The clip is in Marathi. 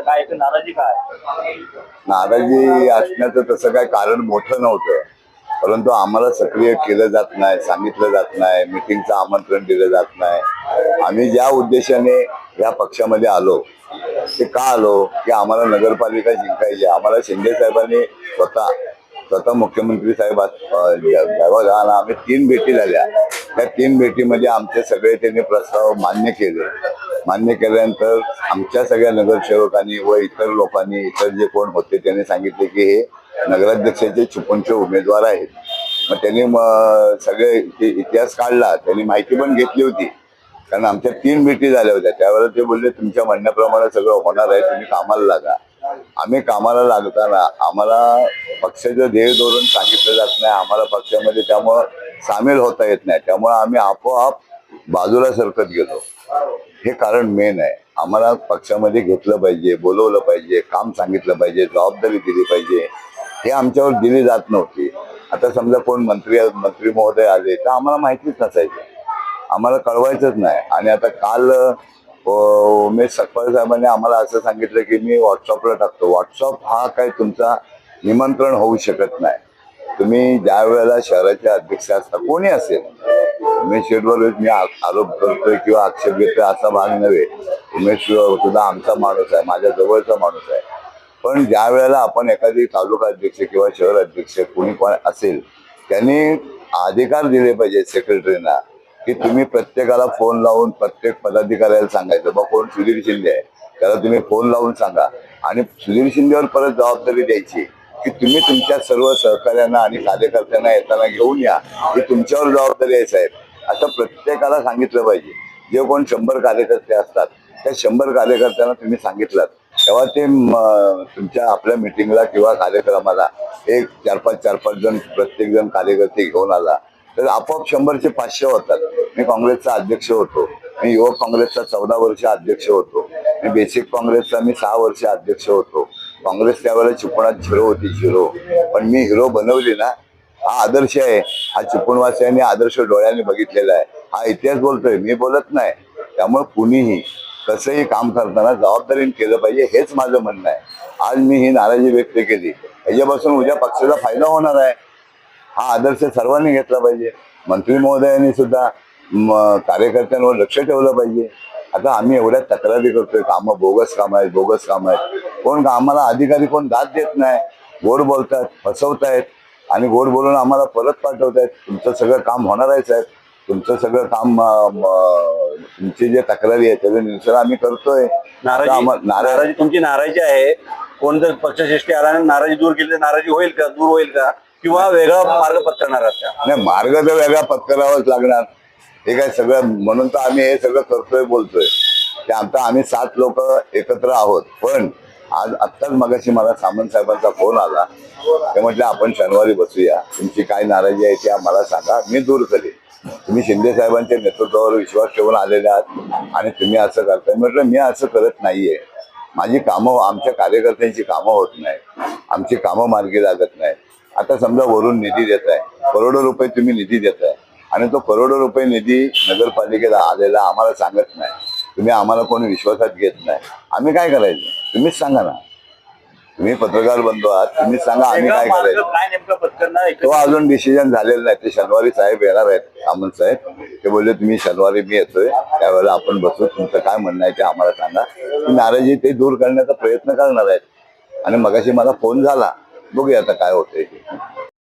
काय नाराजी काय? नाराजी असण्याचं तसं काय कारण मोठं नव्हतं. परंतु आम्हाला सक्रिय केलं जात नाही सांगितलं जात नाही मिटिंगचं आमंत्रण दिलं जात नाही. आम्ही ज्या उद्देशाने या पक्षामध्ये आलो ते का आलो? की आम्हाला नगरपालिका जिंकायची आम्हाला शिंदे साहेबांनी स्वतः स्वतः मुख्यमंत्री साहेब साहेबांना आम्ही तीन भेटी झाल्या. त्या तीन भेटीमध्ये आमचे सगळे त्यांनी प्रस्ताव मान्य केले. मान्य केल्यानंतर आमच्या सगळ्या नगरसेवकांनी व इतर लोकांनी इतर जे कोण होते त्यांनी सांगितले की हे नगराध्यक्षाचे चिपळूणचे उमेदवार आहेत. मग त्यांनी मग सगळे इतिहास काढला त्यांनी माहिती पण घेतली होती. कारण आमच्या तीन मिटी झाल्या होत्या त्यावेळेला ते बोलले तुमच्या म्हणण्याप्रमाणे सगळं होणार आहे तुम्ही कामाला लागा. आम्ही कामाला लागताना आम्हाला पक्षाचं ध्येय धोरण सांगितलं जात नाही आम्हाला पक्षामध्ये त्यामुळं सामील होता येत नाही त्यामुळे आम्ही आपोआप बाजूला सरकत गेलो. हे कारण मेन आहे. आम्हाला पक्षामध्ये घेतलं पाहिजे बोलवलं पाहिजे काम सांगितलं पाहिजे जबाबदारी दिली पाहिजे. हे आमच्यावर दिली जात नव्हती. आता समजा कोण मंत्री मंत्री महोदय आले तर आम्हाला माहितीच नसायचं. आम्हाला कळवायचंच नाही. आणि आता काल उमेश सकपाळ साहेबांनी आम्हाला असं सांगितलं की मी व्हॉट्सअपला टाकतो. व्हॉट्सअप हा काय तुमचा निमंत्रण होऊ शकत नाही. तुम्ही ज्या वेळेला शहराचे अध्यक्ष असता कोणी असेल उमेश शेटवर मी आरोप करतोय किंवा आक्षेप घेतोय असा भाग नव्हे. उमेश सुद्धा आमचा माणूस आहे माझ्या जवळचा माणूस आहे. पण ज्या वेळेला आपण एखादी तालुका अध्यक्ष किंवा शहर अध्यक्ष कोणी पण असेल त्यांनी अधिकार दिले पाहिजे सेक्रेटरीना की तुम्ही प्रत्येकाला फोन लावून प्रत्येक पदाधिकाऱ्याला सांगायचं बा कोण सुधीर शिंदे आहे? त्याला तुम्ही फोन लावून सांगा. आणि सुधीर शिंदेवर परत जबाबदारी द्यायची की तुम्ही तुमच्या सर्व सहकार्यांना आणि कार्यकर्त्यांना येताना घेऊन या ही तुमच्यावर जबाबदारी आहे साहेब. असं प्रत्येकाला सांगितलं पाहिजे. जे कोण शंभर कार्यकर्ते असतात त्या शंभर कार्यकर्त्यांना तुम्ही सांगितलं तेव्हा ते तुमच्या आपल्या मिटिंगला किंवा कार्यक्रमाला एक चार पाच चार पाच जण प्रत्येक जण कार्यकर्ते घेऊन आला. तर आपोआप शंभरचे पाचशे होतात. मी काँग्रेसचा अध्यक्ष होतो. मी युवक काँग्रेसचा चौदा वर्ष अध्यक्ष होतो. मी बेसिक काँग्रेसचा मी सहा वर्ष अध्यक्ष होतो. काँग्रेस त्यावेळेला चिपणात झिरो होती झिरो. पण मी हिरो बनवली ना हा आदर्श आहे. हा चिपळवासियांनी आदर्श डोळ्याने बघितलेला आहे. हा इतिहास बोलतोय. मी बोलत नाही. त्यामुळे कुणीही कसंही काम करताना जबाबदारीने केलं पाहिजे हेच माझं म्हणणं आहे. आज मी ही नाराजी व्यक्त केली. ह्याच्यापासून उद्या पक्षाचा फायदा होणार आहे. हा आदर्श सर्वांनी घेतला पाहिजे. मंत्री महोदयांनी सुद्धा कार्यकर्त्यांवर लक्ष ठेवलं पाहिजे. आता आम्ही एवढ्या तक्रारी करतोय. कामं बोगस काम आहेत बोगस काम आहेत. कोण आम्हाला अधिकारी कोण दाद देत नाही? गोड बोलतात फसवतायत. आणि गोड बोलून आम्हाला परत पाठवतायत. तुमचं सगळं काम होणार आहे साहेब. तुमचं सगळं काम तुमची जे तक्रारी आहे त्याचं निरसन आम्ही करतोय. नाराजी तुमची नाराजी आहे. कोण जर पक्षश्रेष्ठी आला आणि नाराजी दूर केली तर नाराजी होईल का? दूर होईल का? किंवा वेगळा मार्ग पत्करणार नाही मार्ग तर वेगळा पत्करावाच लागणार. हे काय सगळं म्हणून तर आम्ही हे सगळं करतोय बोलतोय. ते आता आम्ही सात लोक एकत्र आहोत. पण आज आत्ताच मगाशी मला सामंत साहेबांचा फोन आला. ते म्हटलं आपण शनिवारी बसूया. तुमची काय नाराजी आहे ती आम्हाला सांगा. मी दूर करेन. तुम्ही शिंदे साहेबांच्या नेतृत्वावर विश्वास ठेवून आलेले आहात आणि तुम्ही असं करताय. म्हटलं मी असं करत नाहीये. माझी कामं आमच्या कार्यकर्त्यांची कामं होत नाही. आमची कामं मार्गी लागत नाही. आता समजा वरून निधी देत आहे. करोडो रुपये तुम्ही निधी देत आहे. आणि तो करोडो रुपये निधी नगरपालिकेला आलेला आम्हाला सांगत नाही. तुम्ही आम्हाला कोणी विश्वासात घेत नाही. आम्ही काय करायचं? तुम्हीच सांगा ना. तुम्ही पत्रकार बंधू आहात तुम्हीच सांगा आम्ही काय करायचं. तो अजून डिसिजन झालेलं नाही. ते शनिवारी साहेब येणार आहेत सामंत साहेब. ते बोलले तुम्ही शनिवारी मी येतोय. त्यावेळेला आपण बसू. तुमचं काय म्हणणं आहे ते आम्हाला सांगा. नाराजी ते दूर करण्याचा प्रयत्न करणार आहेत. आणि मगाशी मला फोन झाला. बघूया आता काय होतंय